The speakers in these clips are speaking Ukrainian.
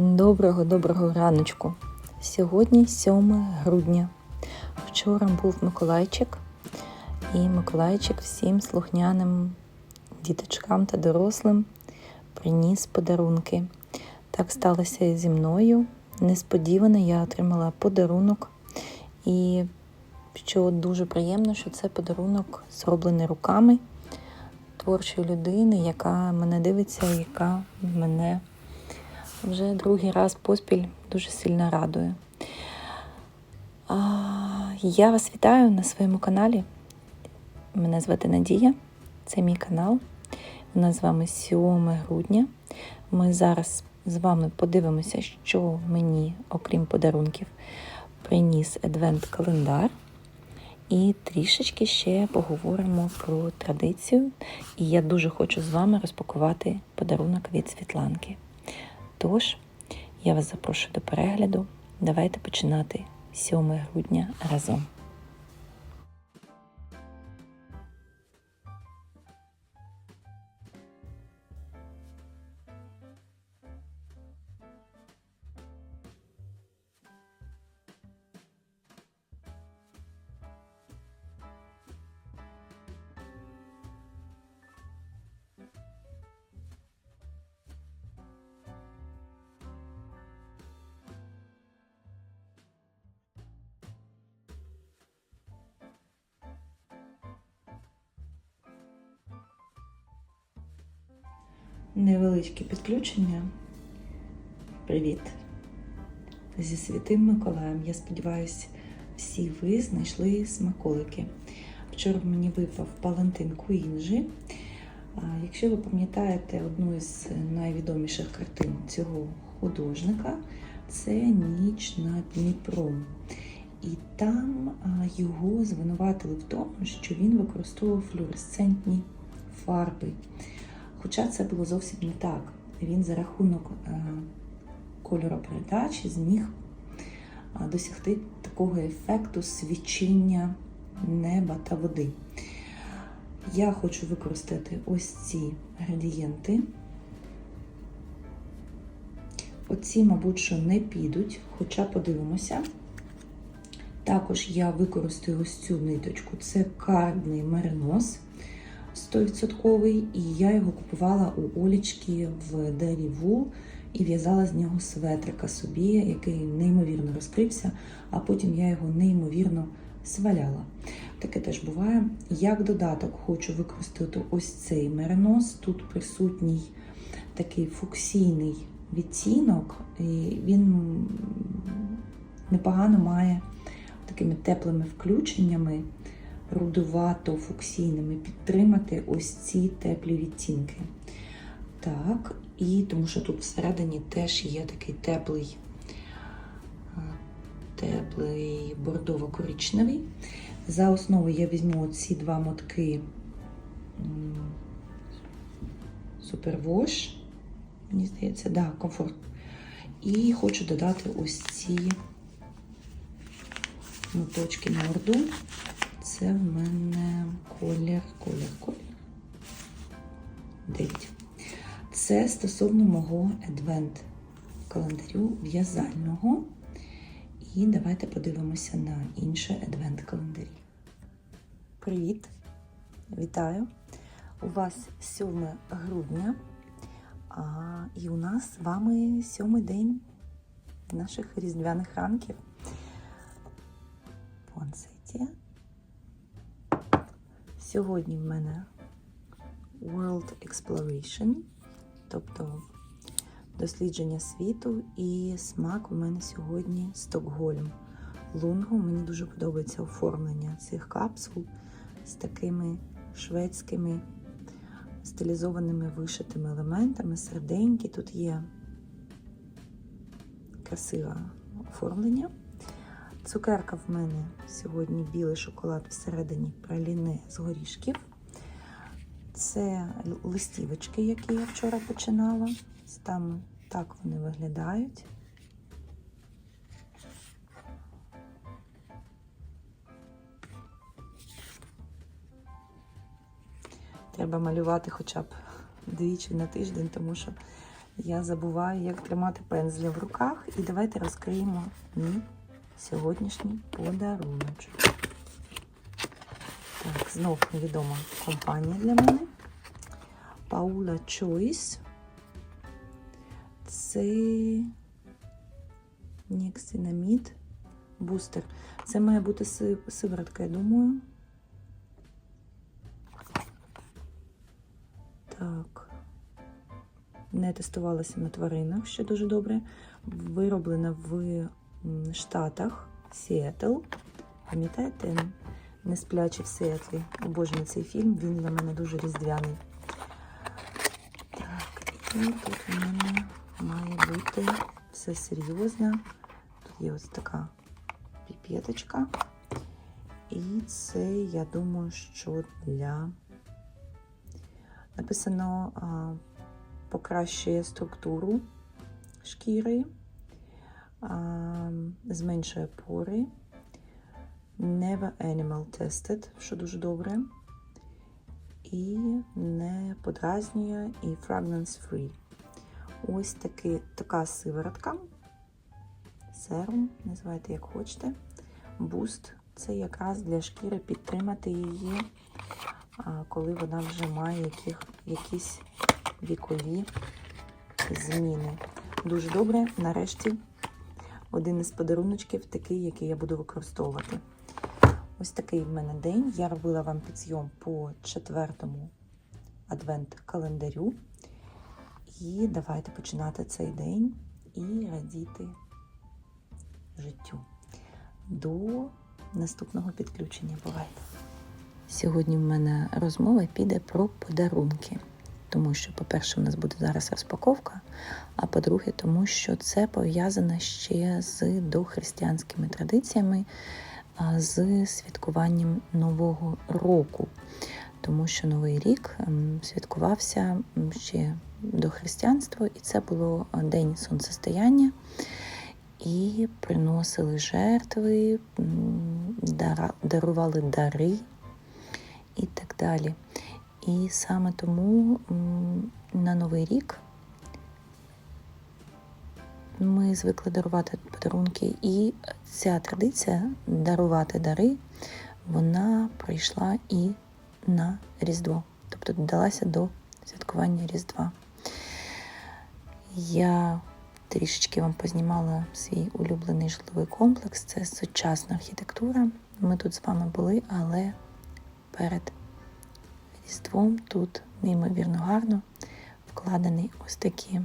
Доброго доброго раночку. Сьогодні 7 грудня. Вчора був Миколайчик, і Миколайчик всім слухняним діточкам та дорослим приніс подарунки. Так сталося і зі мною. Несподівано я отримала подарунок. І що дуже приємно, що це подарунок зроблений руками творчої людини, яка мене дивиться, яка мене вже другий раз поспіль дуже сильно радує. Я вас вітаю на своєму каналі. Мене звати Надія, це мій канал. У нас з вами 7 грудня. Ми зараз з вами подивимося, що мені, окрім подарунків, приніс адвент-календар. І трішечки ще поговоримо про традицію. І я дуже хочу з вами розпакувати подарунок від Світланки. Тож, я вас запрошую до перегляду. Давайте починати 7 грудня разом. Невеличке підключення. Привіт! Зі Святим Миколаєм. Я сподіваюся, всі ви знайшли смаколики. Вчора мені випав Палантин Куінджі. Якщо ви пам'ятаєте одну із найвідоміших картин цього художника, це Ніч над Дніпром. І там його звинуватили в тому, що він використовував флуоресцентні фарби. Хоча це було зовсім не так. Він за рахунок е, кольоропередачі зміг е, досягти такого ефекту свічення неба та води. Я хочу використати ось ці градієнти. Оці, мабуть, що не підуть, хоча подивимося. Також я використаю ось цю ниточку. Це кардний меринос. 100%, і я його купувала у Олічки в Деріву і в'язала з нього светрика собі, який неймовірно розкрився, а потім я його неймовірно сваляла. Таке теж буває. Як додаток хочу використати ось цей меринос. Тут присутній такий фуксійний відтінок, і він непогано має такими теплими включеннями рудувато-фуксійними підтримати ось ці теплі відтінки. Так, і тому що тут всередині теж є такий теплий, теплий бордово-коричневий. За основу я візьму ці два мотки Супервош, мені здається, да, комфорт. І хочу додати ось ці моточки на орду. Це в мене колір, колір, колір. 9. Це стосовно мого адвент календарю в'язального. І давайте подивимося на інші адвент календарі. Привіт! Вітаю! У вас 7 грудня, а, і у нас з вами сьомий день наших різдвяних ранків. Пуансеті. Сьогодні в мене World Exploration, тобто дослідження світу, і смак у мене сьогодні Стокгольм. Лунго. Мені дуже подобається оформлення цих капсул з такими шведськими стилізованими вишитими елементами, серденькі. Тут є красиве оформлення. Цукерка в мене сьогодні білий шоколад всередині праліне з горішків. Це листівочки, які я вчора починала. Там так вони виглядають. Треба малювати хоча б двічі на тиждень, тому що я забуваю, як тримати пензля в руках. І давайте розкриємо мій сьогоднішній подаруночок. Так, знов невідома компанія для мене. Paula Choice. Це Ніксинамід бустер. Це має бути си- сиворотка, я думаю. Так. Не тестувалася на тваринах, що дуже добре. Вироблена в Штатах Сіетл. Пам'ятаєте? Не сплячі в Сіетлі. Обожнюю цей фільм, він для мене дуже різдвяний. Так, і тут у мене має бути все серйозно. Тут є ось така піпеточка. І це, я думаю, що для написано покращує структуру шкіри, зменшує пори. Never animal tested, що дуже добре. І не подразнює, і fragrance free. Ось таки, така сиворотка. Серум, називайте як хочете. Буст це якраз для шкіри підтримати її, коли вона вже має яких, якісь вікові зміни. Дуже добре, нарешті, один із подаруночків, такий, який я буду використовувати. Ось такий в мене день. Я робила вам підйом по четвертому адвент-календарю. І давайте починати цей день і радіти життю. До наступного підключення. Бувайте! Сьогодні в мене розмова піде про подарунки. Тому що, по-перше, у нас буде зараз розпаковка, а по-друге, тому що це пов'язано ще з дохристиянськими традиціями, з святкуванням Нового року. Тому що Новий рік святкувався ще до християнства, і це було День сонцестояння. І приносили жертви, дарували дари і так далі. І саме тому на Новий рік ми звикли дарувати подарунки, і ця традиція дарувати дари, вона прийшла і на Різдво, тобто додалася до святкування Різдва. Я трішечки вам познімала свій улюблений житловий комплекс. Це сучасна архітектура. Ми тут з вами були, але перед Різдвом тут неймовірно гарно вкладені ось такі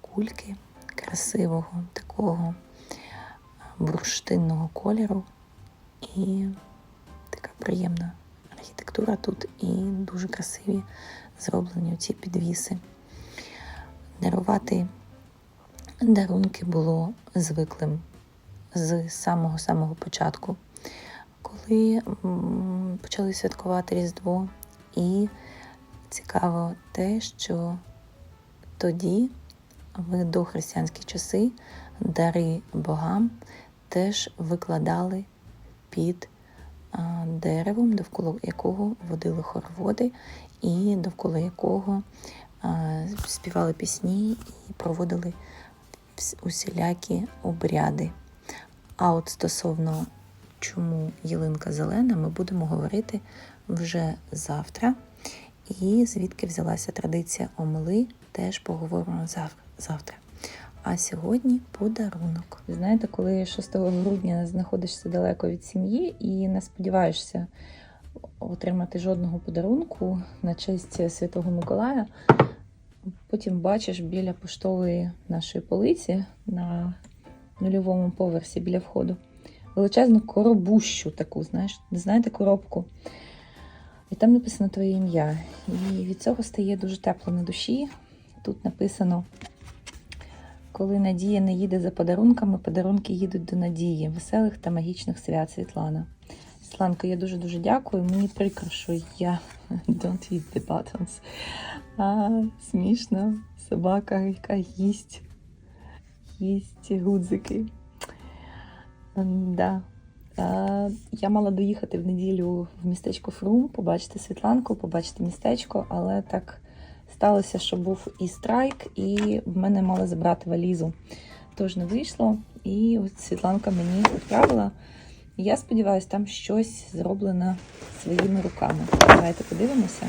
кульки красивого такого бурштинного кольору. І така приємна архітектура тут і дуже красиві зроблені ці підвіси. Дарувати дарунки було звиклим з самого-самого початку, коли почали святкувати Різдво. І цікаво те, що тоді, в дохристиянські часи, дари богам теж викладали під деревом, довкола якого водили хороводи, і довкола якого співали пісні і проводили усілякі обряди. А от стосовно чому ялинка зелена, ми будемо говорити вже завтра. І звідки взялася традиція омели, теж поговоримо зав- завтра. А сьогодні подарунок. Знаєте, коли 6 грудня знаходишся далеко від сім'ї і не сподіваєшся отримати жодного подарунку на честь Святого Миколая, потім бачиш біля поштової нашої полиці на нульовому поверсі біля входу величезну коробущу таку, знаєш, знаєте, коробку. І там написано твоє ім'я. І від цього стає дуже тепло на душі. Тут написано: коли Надія не їде за подарунками, подарунки їдуть до Надії. Веселих та магічних свят Світлана. Світланко, я дуже-дуже дякую. Мені прикро, що я don't eat the buttons. А, смішно. Собака, яка їсть. Їсть гудзики. Да. Е, Я мала доїхати в неділю в містечко Фрум, побачити Світланку, побачити містечко, але так сталося, що був і страйк, і в мене мали забрати валізу. Тож не вийшло. І ось Світланка мені відправила. Я сподіваюся, там щось зроблено своїми руками. Давайте подивимося.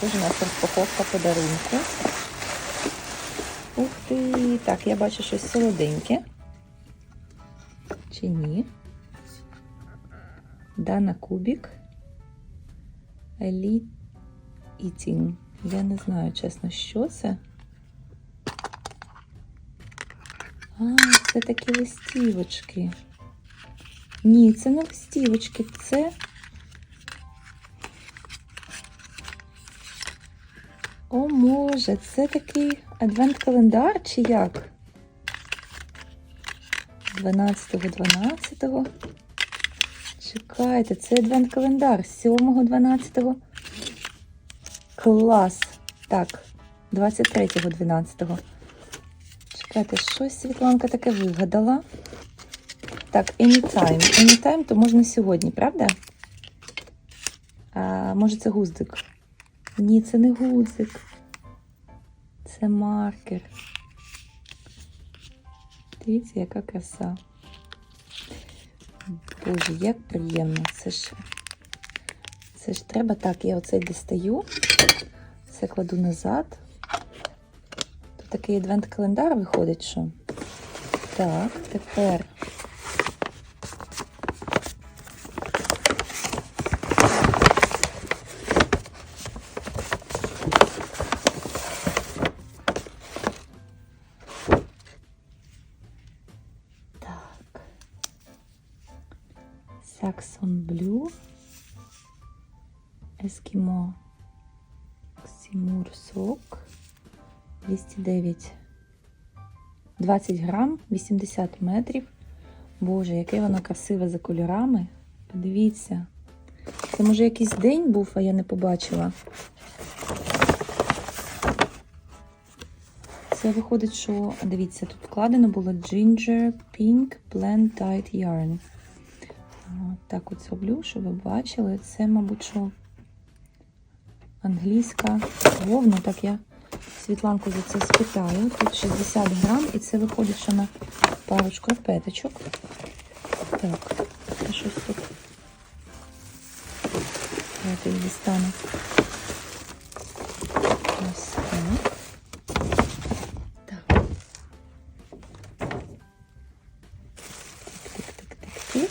Тож у нас розпаковка подарунку. Ух ти! Так, я бачу щось солоденьке. Чи ні? Дана Кубік. Elite Eating. Я не знаю, чесно, що це. А, це такі листівочки. Ні, це не листівочки, це. О, може, це такий адвент-календар чи як? 12-го, 12-го. Чекайте, це адвент-календар 7-го, 12-го. Клас. Так, 23-го, 12-го. Чекайте, щось Світланка таке вигадала. Так, anytime. Anytime, то можна сьогодні, правда? А, може, це гуздик? Ні, це не гудзик. Це маркер. Дивіться, яка краса. Боже, як приємно. Це ж. Це ж треба так, я оцей дістаю. Це кладу назад. Тут такий адвент-календар виходить, що. Так, тепер. Ескімо. Ксімур сок. 209. 20 грам, 80 метрів. Боже, яке воно красиве за кольорами. Подивіться. Це може якийсь день був, а я не побачила. Це виходить, що, дивіться, тут вкладено було Ginger Pink Blend Tight Yarn. Так от зроблю, щоб ви бачили. Це, мабуть, що англійська вовна. Так я Світланку за це спитаю. Тут 60 грам, і це виходить, що на пару шкарпеточок. Так, а щось тут. Давайте її дістану. Ось так. Так. Тик-тик-тик-тик-тик.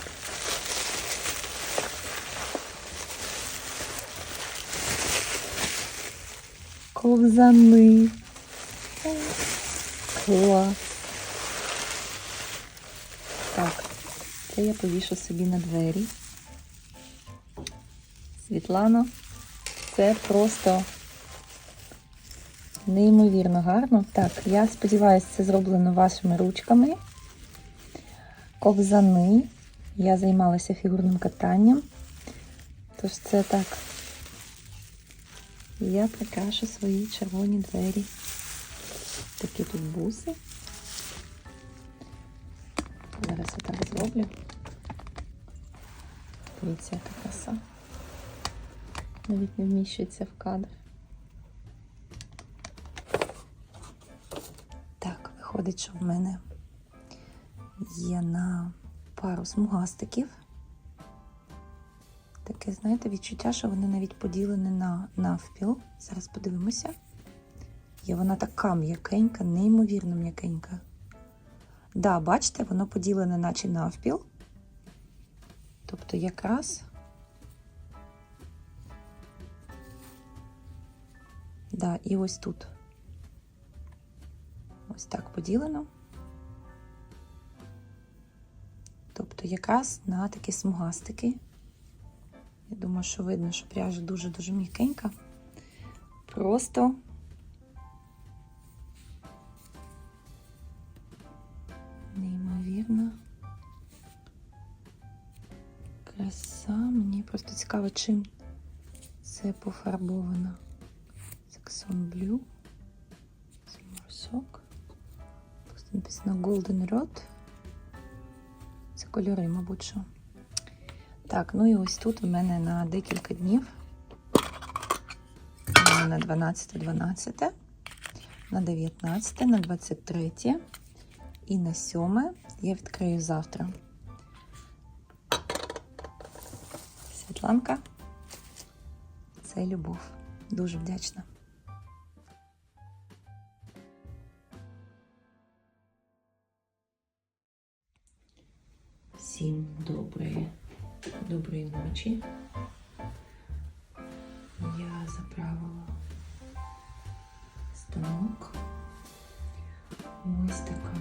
Ковзани. Клас. Так, це я повішу собі на двері. Світлано, це просто неймовірно гарно. Так, я сподіваюся, це зроблено вашими ручками. Ковзани. Я займалася фігурним катанням. Тож це так. Я прикрашу свої червоні двері. Такі тут буси. Зараз я так зроблю. Дивіться, яка краса. Навіть не вміщується в кадр. Так, виходить, що в мене є на пару смугастиків. Таке, знаєте, відчуття, що вони навіть поділені на навпіл. Зараз подивимося. Є вона така м'якенька, неймовірно м'якенька. Да, бачите, воно поділене наче навпіл. Тобто якраз. Да, і ось тут. Ось так поділено. Тобто якраз на такі смугастики. Думаю, що видно, що пряжа дуже-дуже м'якенька. Просто неймовірна краса. Мені просто цікаво, чим це пофарбовано. Saxon Blue. Морсок. Тут написано Golden Rod. Це кольори, мабуть, що. Так, ну і ось тут у мене на декілька днів на 12, 12, на 19, на 23 і на 7 я відкрию завтра. Світланка, це любов. Дуже вдячна. Ночі. Я заправила станок. Ось така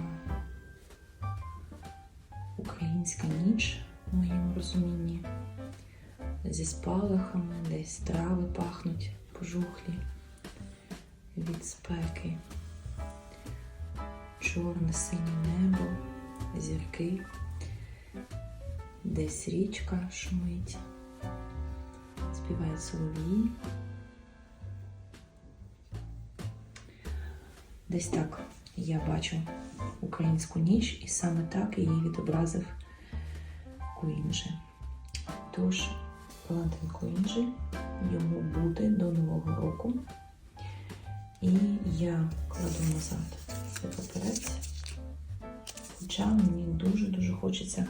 українська ніч в моєму розумінні. Зі спалахами, десь трави пахнуть пожухлі від спеки. Чорне синє небо, зірки, десь річка шумить, співають соловії. Десь так я бачу українську ніч, і саме так її відобразив Куінджі. Тож, Валентин Куінджі, йому буде до Нового року. І я кладу назад цей папірець. Хоча мені дуже-дуже хочеться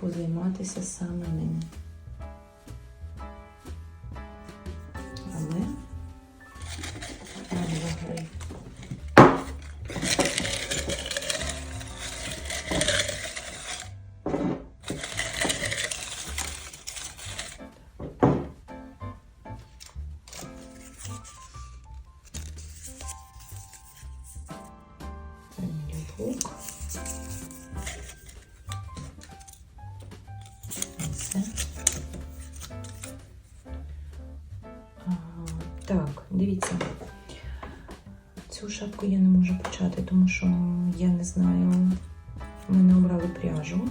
позайматися саме ним. Але правила гри. Фамілія шапку я не можу почати, тому що я не знаю, ми не обрали пряжу.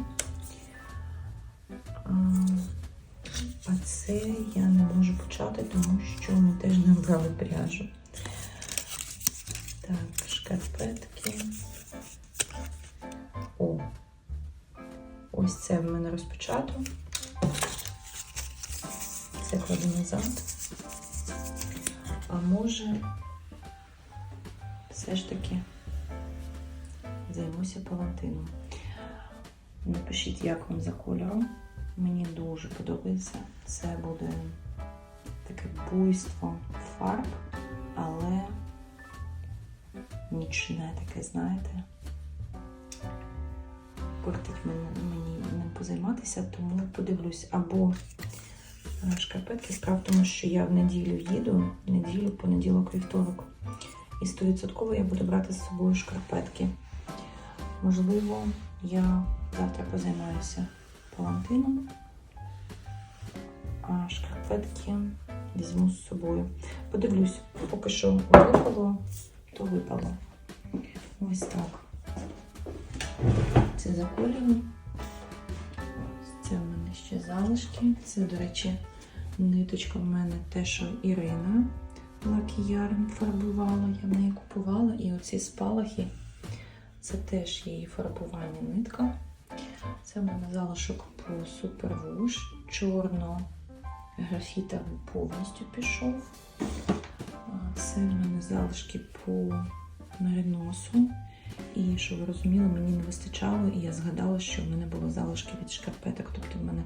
А це я не можу почати, тому що ми теж не обрали пряжу. Так, шкарпетки. О, ось це в мене розпочато. Це кладу назад. А може, все ж таки займуся палантином. Напишіть, як вам за кольором. Мені дуже подобається. Це буде таке буйство фарб, але нічне таке, знаєте. Портить мені, ним позайматися, тому подивлюсь. Або е, шкарпетки. Справа в тому, що я в неділю їду, неділю, понеділок, вівторок. І 100% я буду брати з собою шкарпетки. Можливо, я завтра позаймаюся палантином, а шкарпетки візьму з собою. Подивлюсь, поки що випало, то випало. Ось так. Це за кольором. Це в мене ще залишки. Це, до речі, ниточка в мене те, що Ірина Lucky фарбувала, я в неї купувала. І оці спалахи це теж її фарбування нитка. Це в мене залишок по Superwash. Чорно графітовий повністю пішов. Це в мене залишки по мериносу. І щоб ви розуміли, мені не вистачало, і я згадала, що в мене було залишки від шкарпеток. Тобто в мене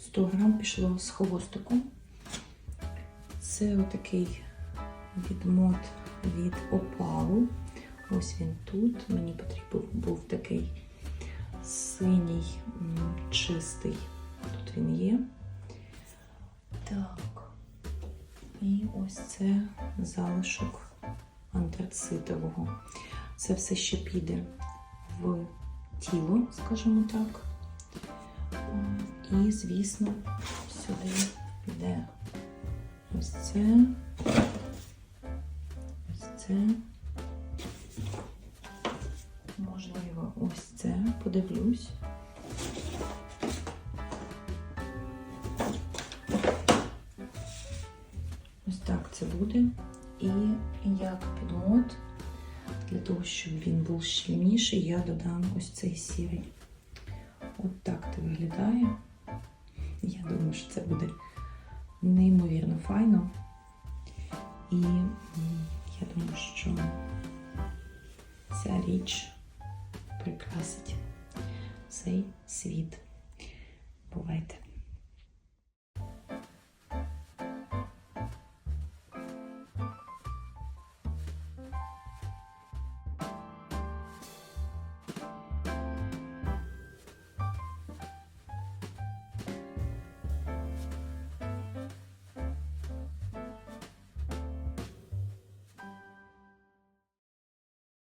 100 грам пішло з хвостиком. Це отакий відмот від опалу. Ось він тут. Мені потрібен був такий синій, чистий. Тут він є. Так. І ось це залишок антрацитового. Це все ще піде в тіло, скажімо так. І, звісно, сюди піде ось це, це. Можливо, ось це. Подивлюсь. Ось так це буде. І як підмот, для того, щоб він був щільніший, я додам ось цей сірий. От так це виглядає. Я думаю, що це буде неймовірно файно. І я думаю, що ця річ прикрасить цей світ. Бувайте!